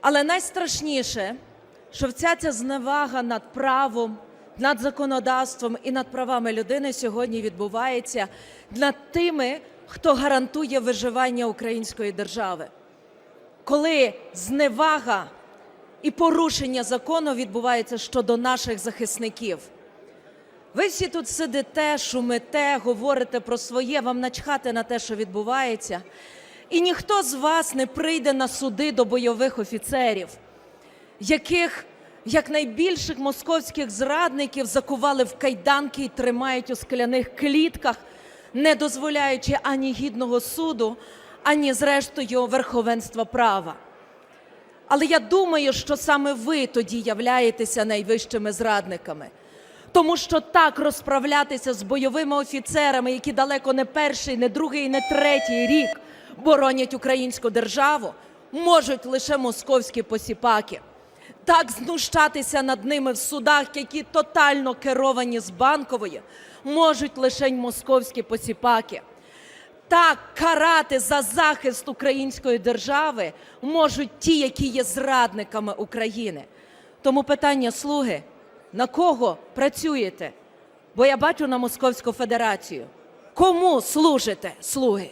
Але найстрашніше, що вся ця зневага над правом, над законодавством і над правами людини сьогодні відбувається над тими, хто гарантує виживання української держави. Коли зневага і порушення закону відбувається щодо наших захисників. Ви всі тут сидите, шумите, говорите про своє, вам начхати на те, що відбувається. І ніхто з вас не прийде на суди до бойових офіцерів, яких як найбільших московських зрадників закували в кайданки і тримають у скляних клітках, не дозволяючи ані гідного суду, ані зрештою верховенства права. Але я думаю, що саме ви тоді являєтеся найвищими зрадниками. Тому що так розправлятися з бойовими офіцерами, які далеко не перший, не другий, не третій рік боронять українську державу, можуть лише московські посіпаки. Так знущатися над ними в судах, які тотально керовані з банкової, можуть лише московські посіпаки. Так карати за захист української держави можуть ті, які є зрадниками України. Тому питання слуги: на кого працюєте? Бо я бачу на Московську Федерацію. Кому служите, слуги?